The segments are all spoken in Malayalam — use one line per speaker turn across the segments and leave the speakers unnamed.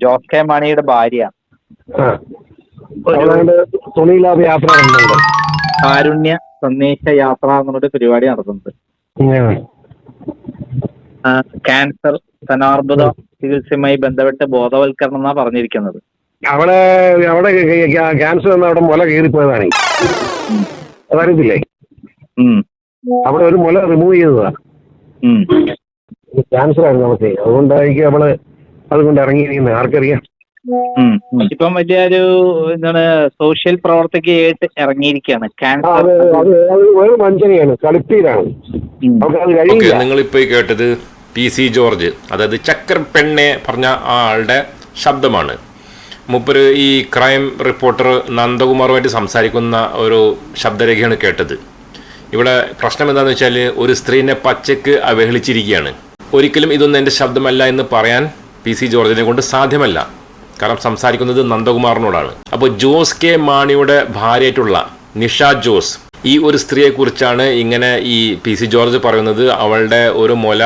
ജോസ് കെ മാണിയുടെ ഭാര്യ.
യാത്ര
കാരുണ്യ സന്ദേശ യാത്ര എന്നുള്ളൊരു പരിപാടി നടത്തുന്നത് ക്യാൻസർ സ്തനാർബുദ ചികിത്സയുമായി ബന്ധപ്പെട്ട് ബോധവൽക്കരണം എന്നാ പറഞ്ഞിരിക്കുന്നത്.
അവിടെ അവിടെ ക്യാൻസർ അവിടെ മുല കീറിപ്പോയതാണ്. അതറിയത്തില്ലേ? അവിടെ ഒരു മുല റിമൂവ് ചെയ്തതാ.
ഉം.
ക്യാൻസർ ആയിരുന്നു നമുക്ക് അതുകൊണ്ടായിരിക്കും അവൾ അതുകൊണ്ട് ഇറങ്ങിയിരിക്കുന്നത്. ആർക്കറിയാം?
ഇപ്പം വലിയ ഇപ്പം വലിയൊരു എന്താണ് സോഷ്യൽ പ്രവർത്തകയായിട്ട് ഇറങ്ങിയിരിക്കുകയാണ്. ക്യാൻസർ
വഞ്ചനയാണ് ഒരു മനുഷ്യനെയാണ് കളിപ്പീരാണ്.
നിങ്ങൾ
അവർക്ക് കഴിയില്ല.
കേട്ടത് പി സി ജോർജ്. അതായത് ചക്കർ പെണ്ണെ പറഞ്ഞ ആ ആളുടെ ശബ്ദമാണ്. മുപ്പര് ഈ ക്രൈം റിപ്പോർട്ടർ നന്ദകുമാറുമായിട്ട് സംസാരിക്കുന്ന ഒരു ശബ്ദരേഖയാണ് കേട്ടത്. ഇവിടെ പ്രശ്നം എന്താണെന്ന് വെച്ചാൽ ഒരു സ്ത്രീനെ പച്ചക്ക് അവഹേളിച്ചിരിക്കുകയാണ്. ഒരിക്കലും ഇതൊന്നും എന്റെ ശബ്ദമല്ല എന്ന് പറയാൻ പി സി ജോർജിനെ കൊണ്ട് സാധ്യമല്ല. കാരണം സംസാരിക്കുന്നത് നന്ദകുമാറിനോടാണ്. അപ്പോൾ ജോസ് കെ മാണിയുടെ ഭാര്യയായിട്ടുള്ള നിഷ ജോസ് ഈ ഒരു സ്ത്രീയെക്കുറിച്ചാണ് ഇങ്ങനെ ഈ പി സി ജോർജ് പറയുന്നത്. അവളുടെ ഒരു മുല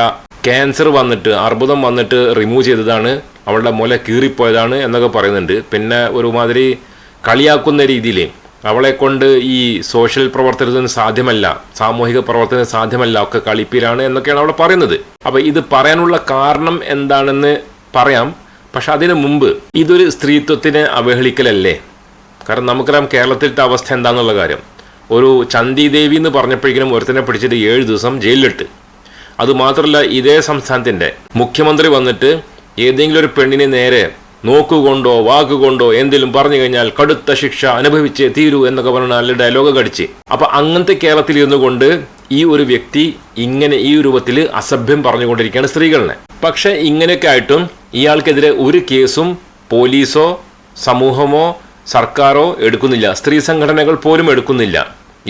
ക്യാൻസർ വന്നിട്ട് അർബുദം വന്നിട്ട് റിമൂവ് ചെയ്തതാണ്. അവളുടെ മുല കീറിപ്പോയതാണ് എന്നൊക്കെ പറയുന്നുണ്ട്. പിന്നെ ഒരുമാതിരി കളിയാക്കുന്ന രീതിയിൽ അവളെ കൊണ്ട് ഈ സോഷ്യൽ പ്രവർത്തനത്തിന് സാധ്യമല്ല സാമൂഹിക പ്രവർത്തനത്തിന് സാധ്യമല്ല ഒക്കെ കളിപ്പിലാണ് എന്നൊക്കെയാണ് അവൾ പറയുന്നത്. അപ്പോൾ ഇത് പറയാനുള്ള കാരണം എന്താണെന്ന് പറയാം പക്ഷെ അതിനു മുമ്പ് ഇതൊരു സ്ത്രീത്വത്തിന് അവഹേളിക്കലല്ലേ? കാരണം നമുക്കറിയാം കേരളത്തിലത്തെ അവസ്ഥ എന്താണെന്നുള്ള കാര്യം. ഒരു ചന്തി ദേവി എന്ന് പറഞ്ഞപ്പോഴേക്കും ഒരുത്തനെ പിടിച്ചിട്ട് ഏഴ് ദിവസം ജയിലിലിട്ട്. അതുമാത്രമല്ല ഇതേ സംസ്ഥാനത്തിന്റെ മുഖ്യമന്ത്രി വന്നിട്ട് ഏതെങ്കിലും ഒരു പെണ്ണിനെ നേരെ നോക്കുകൊണ്ടോ വാക്കുകൊണ്ടോ എന്തെങ്കിലും പറഞ്ഞു കഴിഞ്ഞാൽ കടുത്ത ശിക്ഷ അനുഭവിച്ചേ തീരൂ എന്നൊക്കെ പറഞ്ഞ നല്ല ഡയലോഗ് കടിച്ച് അപ്പം അങ്ങനത്തെ കേരളത്തിൽ ഇരുന്നു കൊണ്ട് ഈ ഒരു വ്യക്തി ഇങ്ങനെ ഈ രൂപത്തിൽ അസഭ്യം പറഞ്ഞുകൊണ്ടിരിക്കുകയാണ് സ്ത്രീകളിനെ പക്ഷേ ഇങ്ങനെയൊക്കെ ആയിട്ടും ഇയാൾക്കെതിരെ ഒരു കേസും പോലീസോ സമൂഹമോ സർക്കാരോ എടുക്കുന്നില്ല. സ്ത്രീ സംഘടനകൾ പോലും എടുക്കുന്നില്ല.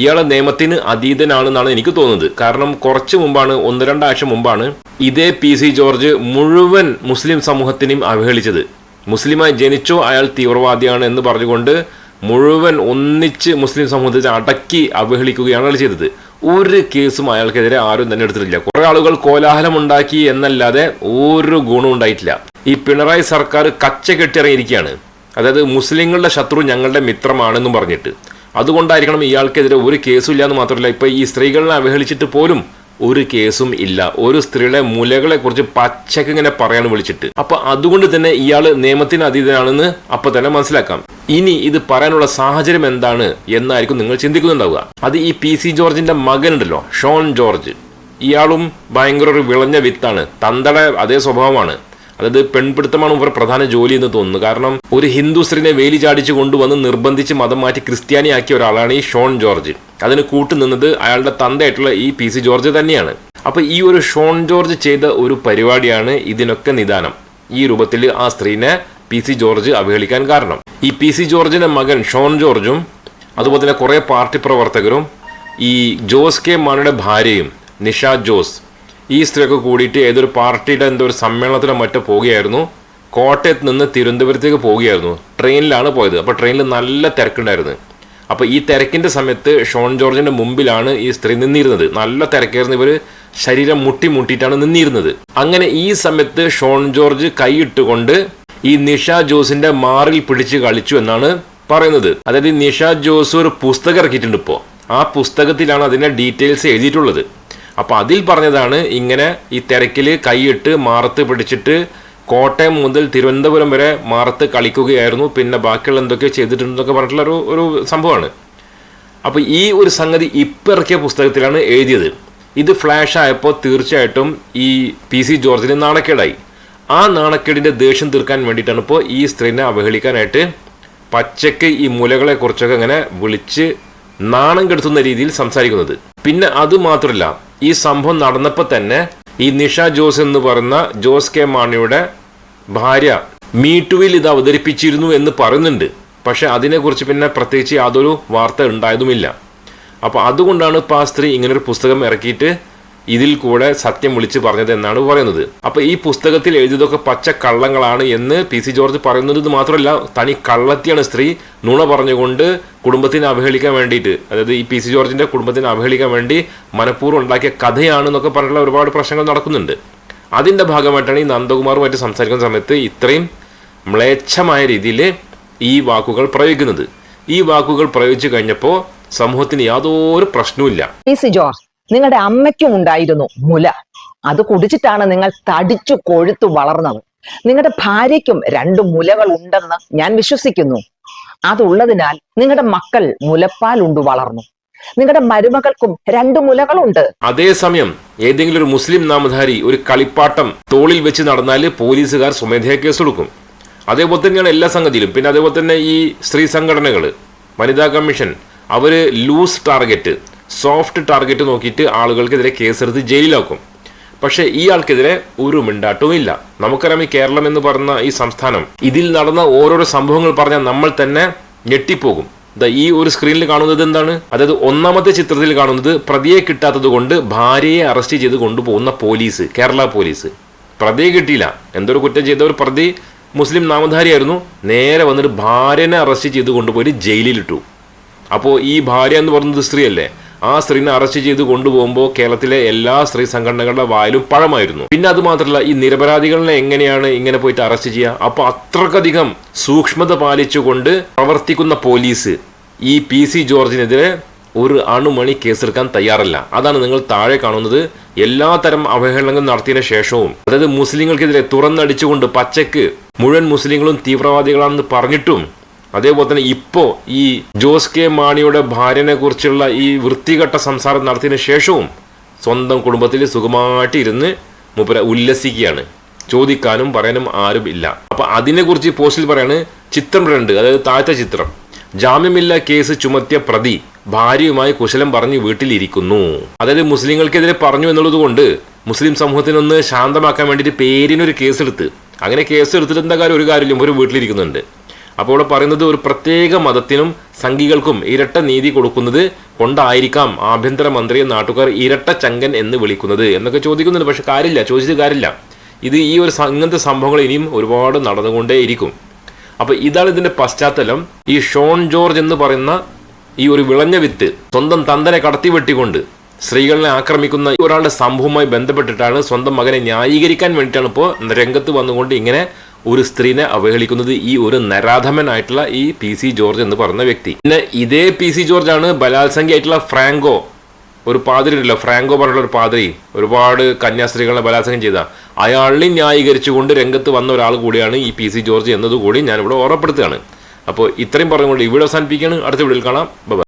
ഇയാളെ നിയമത്തിന് അതീതനാണെന്നാണ് എനിക്ക് തോന്നുന്നത്. കാരണം കുറച്ച് മുമ്പാണ് ഒന്ന് രണ്ടാഴ്ച മുമ്പാണ് ഇതേ പി സി ജോർജ് മുഴുവൻ മുസ്ലിം സമൂഹത്തിനെയും അവഹേളിച്ചത്. മുസ്ലിമായി ജനിച്ചോ അയാൾ തീവ്രവാദിയാണ് എന്ന് പറഞ്ഞുകൊണ്ട് മുഴുവൻ ഒന്നിച്ച് മുസ്ലിം സമൂഹത്തെ അടക്കി അവഹേളിക്കുകയാണ് അയാൾ ചെയ്തത്. ഒരു കേസും അയാൾക്കെതിരെ ആരും തന്നെ എടുത്തിട്ടില്ല. കുറെ ആളുകൾ കോലാഹലം ഉണ്ടാക്കി എന്നല്ലാതെ ഒരു ഗുണവും ഉണ്ടായിട്ടില്ല. ഈ പിണറായി സർക്കാർ കച്ച കെട്ടിറങ്ങിയിരിക്കുകയാണ് അതായത് മുസ്ലിങ്ങളുടെ ശത്രു ഞങ്ങളുടെ മിത്രമാണെന്നും പറഞ്ഞിട്ട്. അതുകൊണ്ടായിരിക്കണം ഇയാൾക്കെതിരെ ഒരു കേസും ഇല്ല എന്ന് മാത്രമല്ല ഇപ്പൊ ഈ സ്ത്രീകളെ അവഹേളിച്ചിട്ട് പോലും ഒരു കേസും ഇല്ല. ഒരു സ്ത്രീയുടെ മുലകളെ കുറിച്ച് പച്ചക്ക് ഇങ്ങനെ പറയാൻ വിളിച്ചിട്ട്. അപ്പൊ അതുകൊണ്ട് തന്നെ ഇയാൾ നിയമത്തിന് അതീതനാണെന്ന് അപ്പൊ തന്നെ മനസ്സിലാക്കാം. ഇനി ഇത് പറയാനുള്ള സാഹചര്യം എന്താണ് എന്നായിരിക്കും നിങ്ങൾ ചിന്തിക്കുന്നുണ്ടാവുക. അത് ഈ പി സി ജോർജിന്റെ മകനുണ്ടല്ലോ ഷോൺ ജോർജ്. ഇയാളും ഭയങ്കര ഒരു വിളഞ്ഞ വിത്താണ്. തന്തട അതേ സ്വഭാവമാണ്. അതായത് പെൺപിടുത്തമാണ് ഇവർ പ്രധാന ജോലി എന്ന് തോന്നുന്നു. കാരണം ഒരു ഹിന്ദു സ്ത്രീനെ വേലി ചാടിച്ചു കൊണ്ടുവന്ന് നിർബന്ധിച്ച് മതം മാറ്റി ക്രിസ്ത്യാനിയാക്കിയ ഒരാളാണ് ഈ ഷോൺ ജോർജ്. അതിന് കൂട്ടുനിന്നത് അയാളുടെ തന്തയായിട്ടുള്ള ഈ പി സി ജോർജ് തന്നെയാണ്. അപ്പൊ ഈ ഒരു ഷോൺ ജോർജ് ചെയ്ത ഒരു പരിപാടിയാണ് ഇതിനൊക്കെ നിദാനം. ഈ രൂപത്തിൽ ആ സ്ത്രീനെ പി സി ജോർജ് അവഹേളിക്കാൻ കാരണം. ഈ പി സി മകൻ ഷോൺ ജോർജും അതുപോലെ തന്നെ കുറെ പാർട്ടി പ്രവർത്തകരും ഈ ജോസ് കെ മാണിയുടെ ഭാര്യയും നിഷ ജോസ് ഈ സ്ത്രീയൊക്കെ കൂടിയിട്ട് ഏതൊരു പാർട്ടിയുടെ എന്തോ ഒരു സമ്മേളനത്തിലോ മറ്റോ പോവുകയായിരുന്നു. കോട്ടയത്ത് നിന്ന് തിരുവനന്തപുരത്തേക്ക് പോവുകയായിരുന്നു. ട്രെയിനിലാണ് പോയത്. അപ്പോൾ ട്രെയിനിൽ നല്ല തിരക്കുണ്ടായിരുന്നു. അപ്പോൾ ഈ തിരക്കിന്റെ സമയത്ത് ഷോൺ ജോർജിന്റെ മുമ്പിലാണ് ഈ സ്ത്രീ നിന്നിരുന്നത്. നല്ല തിരക്കായിരുന്നു ഇവർ ശരീരം മുട്ടി മുട്ടിയിട്ടാണ് നിന്നിരുന്നത്. അങ്ങനെ ഈ സമയത്ത് ഷോൺ ജോർജ് കൈയിട്ടുകൊണ്ട് ഈ നിഷ ജോസിന്റെ മാറിൽ പിടിച്ച് കളിച്ചു എന്നാണ് പറയുന്നത്. അതായത് നിഷ ജോസ് ഒരു പുസ്തകം ഇറക്കിയിട്ടുണ്ട് ഇപ്പോൾ ആ പുസ്തകത്തിലാണ് അതിന്റെ ഡീറ്റെയിൽസ് എഴുതിയിട്ടുള്ളത്. അപ്പോൾ അതിൽ പറഞ്ഞതാണ് ഇങ്ങനെ ഈ തിരക്കിൽ കൈയിട്ട് മാറത്ത് പിടിച്ചിട്ട് കോട്ടയം മുതൽ തിരുവനന്തപുരം വരെ മാറത്ത് കളിക്കുകയായിരുന്നു. പിന്നെ ബാക്കിയുള്ള എന്തൊക്കെ ചെയ്തിട്ടുണ്ടെന്നൊക്കെ പറഞ്ഞിട്ടുള്ള ഒരു ഒരു സംഭവമാണ്. അപ്പോൾ ഈ ഒരു സംഗതി ഇപ്പം ഇറക്കിയ പുസ്തകത്തിലാണ് എഴുതിയത്. ഇത് ഫ്ലാഷ് ആയപ്പോൾ തീർച്ചയായിട്ടും ഈ പി സി ജോർജിന് നാണക്കേടായി. ആ നാണക്കേടിന്റെ ദേഷ്യം തീർക്കാൻ വേണ്ടിയിട്ടാണ് ഇപ്പോൾ ഈ സ്ത്രീനെ അവഹേളിക്കാനായിട്ട് പച്ചയ്ക്ക് ഈ മുലകളെ കുറിച്ചൊക്കെ ഇങ്ങനെ വിളിച്ച് നാണം കെടുത്തുന്ന രീതിയിൽ സംസാരിക്കുന്നത്. പിന്നെ അത് മാത്രമല്ല ഈ സംഭവം നടന്നപ്പോൾ തന്നെ ഈ നിഷ ജോസ് എന്ന് പറയുന്ന ജോസ് കെ മാണിയുടെ ഭാര്യ മീട്ടുവിൽ ഇത് അവതരിപ്പിച്ചിരുന്നു എന്ന് പറയുന്നുണ്ട്. പക്ഷെ അതിനെക്കുറിച്ച് പിന്നെ പ്രത്യേകിച്ച് യാതൊരു വാർത്ത ഉണ്ടായതുമില്ല. അപ്പോൾ അതുകൊണ്ടാണ് ഇപ്പോൾ ആ സ്ത്രീ ഇങ്ങനൊരു പുസ്തകം ഇറക്കിയിട്ട് ഇതിൽ കൂടെ സത്യം വിളിച്ച് പറഞ്ഞത് എന്നാണ് പറയുന്നത്. അപ്പോൾ ഈ പുസ്തകത്തിൽ എഴുതിയതൊക്കെ പച്ച കള്ളങ്ങളാണ് എന്ന് പി സി ജോർജ് പറയുന്നത് ഇത് മാത്രമല്ല തനി കള്ളത്തിയാണ് സ്ത്രീ നുണ പറഞ്ഞുകൊണ്ട് കുടുംബത്തിനെ അവഹേളിക്കാൻ വേണ്ടിയിട്ട്. അതായത് ഈ പി സി ജോർജിന്റെ കുടുംബത്തിനെ അവഹേളിക്കാൻ വേണ്ടി മനഃപൂർവം ഉണ്ടാക്കിയ കഥയാണെന്നൊക്കെ പറഞ്ഞിട്ടുള്ള ഒരുപാട് പ്രശ്നങ്ങൾ നടക്കുന്നുണ്ട്. അതിന്റെ ഭാഗമായിട്ടാണ് ഈ നന്ദകുമാറുമായിട്ട് സംസാരിക്കുന്ന സമയത്ത് ഇത്രയും മ്ലേച്ഛമായ രീതിയിൽ ഈ വാക്കുകൾ പ്രയോഗിക്കുന്നത്. ഈ വാക്കുകൾ പ്രയോഗിച്ചു കഴിഞ്ഞപ്പോൾ സമൂഹത്തിന് യാതൊരു പ്രശ്നവുമില്ല.
നിങ്ങളുടെ അമ്മയ്ക്കും ഉണ്ടായിരുന്നു മുല. അത് കുടിച്ചിട്ടാണ് നിങ്ങൾ തടിച്ചു കൊഴുത്തു വളർന്നത്. നിങ്ങളുടെ ഭാര്യയ്ക്കും രണ്ട് മുലകൾ ഉണ്ടെന്ന് ഞാൻ വിശ്വസിക്കുന്നു. അതുള്ളതിനാൽ നിങ്ങളുടെ മക്കൾ മുലപ്പാൽ ഉണ്ടു വളർന്നു. നിങ്ങളുടെ മരുമകൾക്കും രണ്ട് മുലകളുണ്ട്.
അതേസമയം ഏതെങ്കിലും ഒരു മുസ്ലിം നാമധാരി ഒരു കളിപ്പാട്ടം തോളിൽ വെച്ച് നടന്നാൽ പോലീസുകാർ സ്വമേധയാ കേസെടുക്കും. അതേപോലെ തന്നെയാണ് എല്ലാ സംഗതിയിലും. പിന്നെ അതേപോലെ തന്നെ ഈ സ്ത്രീ സംഘടനകൾ വനിതാ കമ്മീഷൻ അവർ ലൂസ് ടാർഗറ്റ് സോഫ്റ്റ് ടാർഗറ്റ് നോക്കിയിട്ട് ആളുകൾക്കെതിരെ കേസെടുത്ത് ജയിലിലാക്കും. പക്ഷേ ഈ ആൾക്കെതിരെ ഒരു മിണ്ടാട്ടവും ഇല്ല നമുക്കറിയാം ഈ കേരളം എന്ന് പറയുന്ന ഈ സംസ്ഥാനം ഇതിൽ നടന്ന ഓരോരോ സംഭവങ്ങൾ പറഞ്ഞാൽ നമ്മൾ തന്നെ ഞെട്ടിപ്പോകും. ഈ ഒരു സ്ക്രീനിൽ കാണുന്നത് എന്താണ്? അതായത് ഒന്നാമത്തെ ചിത്രത്തിൽ കാണുന്നത് പ്രതിയെ കിട്ടാത്തത് കൊണ്ട് ഭാര്യയെ അറസ്റ്റ് ചെയ്ത് കൊണ്ടുപോകുന്ന പോലീസ് കേരള പോലീസ്. പ്രതിയെ കിട്ടിയില്ല. എന്തൊരു കുറ്റം ചെയ്ത ഒരു പ്രതി മുസ്ലിം നാമധാരിയായിരുന്നു. നേരെ വന്നിട്ട് ഭാര്യനെ അറസ്റ്റ് ചെയ്ത് കൊണ്ടുപോയി ജയിലിലിട്ടു അപ്പോൾ ഈ ഭാര്യ എന്ന് പറയുന്നത് സ്ത്രീയല്ലേ? ആ സ്ത്രീനെ അറസ്റ്റ് ചെയ്ത് കൊണ്ടുപോകുമ്പോൾ കേരളത്തിലെ എല്ലാ സ്ത്രീ സംഘടനകളുടെ വായിലും പഴമായിരുന്നു. പിന്നെ അത് മാത്രമല്ല ഈ നിരപരാധികളെ എങ്ങനെയാണ് ഇങ്ങനെ പോയിട്ട് അറസ്റ്റ് ചെയ്യുക? അപ്പോൾ അത്രക്കധികം സൂക്ഷ്മത പാലിച്ചുകൊണ്ട് പ്രവർത്തിക്കുന്ന പോലീസ് ഈ പി സി ജോർജിനെതിരെ ഒരു അണുമണി കേസെടുക്കാൻ തയ്യാറല്ല. അതാണ് നിങ്ങൾ താഴെ കാണുന്നത്. എല്ലാ തരം അവഹേളനങ്ങൾ നടത്തിയതിനു ശേഷവും അതായത് മുസ്ലിങ്ങൾക്കെതിരെ തുറന്നടിച്ചുകൊണ്ട് പച്ചക്ക് മുഴുവൻ മുസ്ലിങ്ങളും തീവ്രവാദികളാണെന്ന് പറഞ്ഞിട്ടും അതേപോലെ തന്നെ ഇപ്പോ ഈ ജോസ് കെ മാണിയുടെ ഭാര്യനെ കുറിച്ചുള്ള ഈ വൃത്തികെട്ട സംസാരം നടത്തിയതിനു ശേഷവും സ്വന്തം കുടുംബത്തിൽ സുഖമായിട്ട് ഇരുന്ന് മൂപ്പര ഉല്ലസിക്കുകയാണ്. ചോദിക്കാനും പറയാനും ആരും ഇല്ല. അപ്പൊ അതിനെക്കുറിച്ച് പോസ്റ്റിൽ പറയാണ് ചിത്രം രണ്ട് അതായത് താഴത്തെ ചിത്രം. ജാമ്യമില്ല കേസ് ചുമത്തിയ പ്രതി ഭാര്യയുമായി കുശലം പറഞ്ഞ് വീട്ടിലിരിക്കുന്നു. അതായത് മുസ്ലിങ്ങൾക്കെതിരെ പറഞ്ഞു എന്നുള്ളത് കൊണ്ട് മുസ്ലിം സമൂഹത്തിനൊന്ന് ശാന്തമാക്കാൻ വേണ്ടിയിട്ട് പേരിനൊരു കേസെടുത്ത്. അങ്ങനെ കേസ് എടുത്തിട്ട് എന്താ കാര്യം? ഒരു കാര്യമില്ല. ഒരു വീട്ടിലിരിക്കുന്നുണ്ട്. അപ്പോൾ ഇവിടെ പറയുന്നത് ഒരു പ്രത്യേക മതത്തിനും സംഘികൾക്കും ഇരട്ട നീതി കൊടുക്കുന്നത് കൊണ്ടായിരിക്കാം ആഭ്യന്തരമന്ത്രിയെ നാട്ടുകാർ ഇരട്ട ചങ്കൻ എന്ന് വിളിക്കുന്നത് എന്നൊക്കെ ചോദിക്കുന്നുണ്ട്. പക്ഷെ കാര്യമില്ല ചോദിച്ചത് കാര്യമില്ല. ഇത് ഈ ഒരു ഇങ്ങനത്തെ സംഭവങ്ങൾ ഇനിയും ഒരുപാട് നടന്നുകൊണ്ടേയിരിക്കും. അപ്പൊ ഇതാണ് ഇതിന്റെ പശ്ചാത്തലം. ഈ ഷോൺ ജോർജ് എന്ന് പറയുന്ന ഈ ഒരു വിളഞ്ഞ വിത്ത് സ്വന്തം തന്തനെ കടത്തി വെട്ടിക്കൊണ്ട് സ്ത്രീകളെ ആക്രമിക്കുന്ന ഒരാളുടെ സംഭവവുമായി ബന്ധപ്പെട്ടിട്ടാണ് സ്വന്തം മകനെ ന്യായീകരിക്കാൻ വേണ്ടിയിട്ടാണ് ഇപ്പോൾ രംഗത്ത് വന്നുകൊണ്ട് ഇങ്ങനെ ഒരു സ്ത്രീനെ അവഹേളിക്കുന്നത് ഈ ഒരു നരാധമനായിട്ടുള്ള ഈ പി സി ജോർജ് എന്ന് പറയുന്ന വ്യക്തി. പിന്നെ ഇതേ പി സി ജോർജ് ആണ് ബലാത്സംഗിയായിട്ടുള്ള ഫ്രാങ്കോ. ഒരു പാതിരി ഉണ്ടല്ലോ ഫ്രാങ്കോ പറഞ്ഞുള്ള ഒരു പാതിരി. ഒരുപാട് കന്യാസ്ത്രീകളെ ബലാത്സംഗം ചെയ്ത. അയാളിനെ ന്യായീകരിച്ചുകൊണ്ട് രംഗത്ത് വന്ന ഒരാൾ കൂടിയാണ് ഈ പി സി ജോർജ് എന്നതുകൂടി ഞാനിവിടെ ഓർമ്മപ്പെടുത്തുകയാണ്. അപ്പോൾ ഇത്രയും പറഞ്ഞുകൊണ്ട് ഇവിടെ അവസാനിപ്പിക്കുകയാണ്. അടുത്ത വീഡിയോയിൽ കാണാം.